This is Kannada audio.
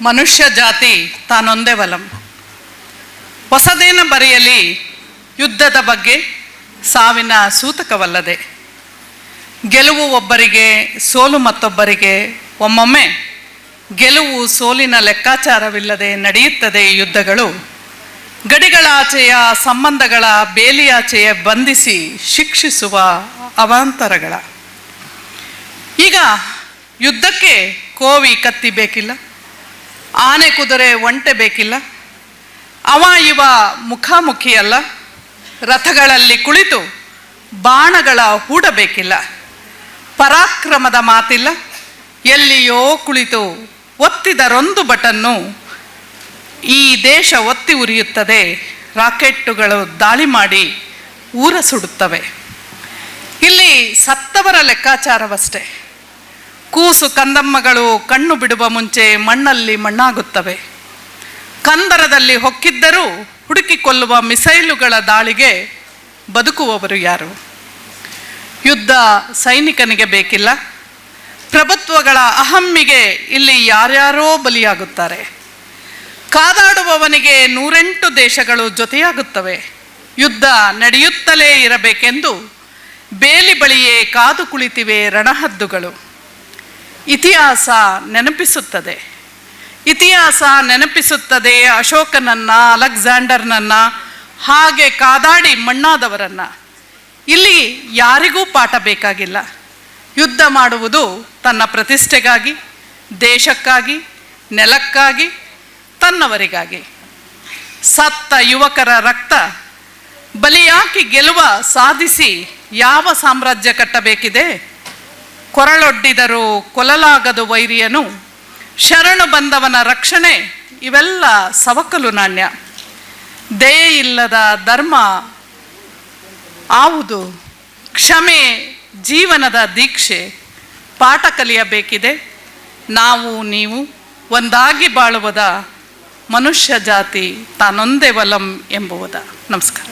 ಮನುಷ್ಯ ಜಾತಿ ತಾನೊಂದೇ ಬಲಂ ಹೊಸದೇನ ಬರೆಯಲಿ ಯುದ್ಧದ ಬಗ್ಗೆ ಸಾವಿನ ಸೂತಕವಲ್ಲದೆ. ಗೆಲುವು ಒಬ್ಬರಿಗೆ ಸೋಲು ಮತ್ತೊಬ್ಬರಿಗೆ ಒಮ್ಮೊಮ್ಮೆ ಗೆಲುವು ಸೋಲಿನ ಲೆಕ್ಕಾಚಾರವಿಲ್ಲದೆ ನಡೆಯುತ್ತದೆ ಯುದ್ಧಗಳು. ಗಡಿಗಳಾಚೆಯ ಸಂಬಂಧಗಳ ಬೇಲಿಯಾಚೆಯ ಬಂಧಿಸಿ ಶಿಕ್ಷಿಸುವ ಅವಾಂತರಗಳ. ಈಗ ಯುದ್ಧಕ್ಕೆ ಕೋವಿ ಕತ್ತಿ ಬೇಕಿಲ್ಲ. ಆನೆ ಕುದುರೆ ಒಂಟೆ ಬೇಕಿಲ್ಲ? ಅವ ಇವ ಮುಖಾಮುಖಿಯಲ್ಲ? ರಥಗಳಲ್ಲಿ ಕುಳಿತು ಬಾಣಗಳ ಹೂಡಬೇಕಿಲ್ಲ ಪರಾಕ್ರಮದ ಮಾತಿಲ್ಲ? ಎಲ್ಲಿಯೋ ಕುಳಿತು ಒತ್ತಿದರೊಂದು ಬಟನ್ನು ಈ ದೇಶ ಒತ್ತಿ ಉರಿಯುತ್ತದೆ. ರಾಕೆಟ್ಟುಗಳು ದಾಳಿ ಮಾಡಿ ಊರ ಸುಡುತ್ತವೆ. ಇಲ್ಲಿ ಸತ್ತವರ ಲೆಕ್ಕಾಚಾರವಷ್ಟೇ. ಕೂಸು ಕಂದಮ್ಮಗಳು ಕಣ್ಣು ಬಿಡುವ ಮುಂಚೆ ಮಣ್ಣಲ್ಲಿ ಮಣ್ಣಾಗುತ್ತವೆ. ಕಂದರದಲ್ಲಿ ಹೊಕ್ಕಿದ್ದರೂ ಹುಡುಕಿಕೊಳ್ಳುವ ಮಿಸೈಲುಗಳ ದಾಳಿಗೆ ಬದುಕುವವರು ಯಾರು? ಯುದ್ಧ ಸೈನಿಕನಿಗೆ ಬೇಕಿಲ್ಲ. ಪ್ರಭುತ್ವಗಳ ಅಹಮ್ಮಿಗೆ ಇಲ್ಲಿ ಯಾರ್ಯಾರೋ ಬಲಿಯಾಗುತ್ತಾರೆ. ಕಾದಾಡುವವನಿಗೆ ನೂರೆಂಟು ದೇಶಗಳು ಜೊತೆಯಾಗುತ್ತವೆ. ಯುದ್ಧ ನಡೆಯುತ್ತಲೇ ಇರಬೇಕೆಂದು ಬೇಲಿ ಬಳಿಯೇ ಕಾದು ಕುಳಿತಿವೆ ರಣಹದ್ದುಗಳು. ಇತಿಹಾಸ ನೆನಪಿಸುತ್ತದೆ. ಇತಿಹಾಸ ನೆನಪಿಸುತ್ತದೆ ಅಶೋಕನನ್ನ, ಅಲೆಕ್ಸಾಂಡರ್ನನ್ನ, ಹಾಗೆ ಕಾದಾಡಿ ಮಣ್ಣಾದವರನ್ನ. ಇಲ್ಲಿ ಯಾರಿಗೂ ಪಾಠ ಬೇಕಾಗಿಲ್ಲ. ಯುದ್ಧ ಮಾಡುವುದು ತನ್ನ ಪ್ರತಿಷ್ಠೆಗಾಗಿ, ದೇಶಕ್ಕಾಗಿ, ನೆಲಕ್ಕಾಗಿ, ತನ್ನವರಿಗಾಗಿ. ಸತ್ತ ಯುವಕರ ರಕ್ತ ಬಲಿಯಾಕಿ ಗೆಲುವ ಸಾಧಿಸಿ ಯಾವ ಸಾಮ್ರಾಜ್ಯ ಕಟ್ಟಬೇಕಿದೆ? ಕೊರಳೊಡ್ಡಿದರೂ ಕೊಲಲಾಗದು ವೈರಿಯನು ಶರಣು ಬಂದವನ ರಕ್ಷಣೆ ಇವೆಲ್ಲ ಸವಕಲು ನಾಣ್ಯ. ದಯೆ ಇಲ್ಲದ ಧರ್ಮ ಆವುದು ಕ್ಷಮೆ ಜೀವನದ ದೀಕ್ಷೆ. ಪಾಠ ಕಲಿಯಬೇಕಿದೆ. ನಾವು ನೀವು ಒಂದಾಗಿ ಬಾಳುವುದ ಮನುಷ್ಯ ಜಾತಿ ತಾನೊಂದೇ ವಲಂ ಎಂಬುವುದ. ನಮಸ್ಕಾರ.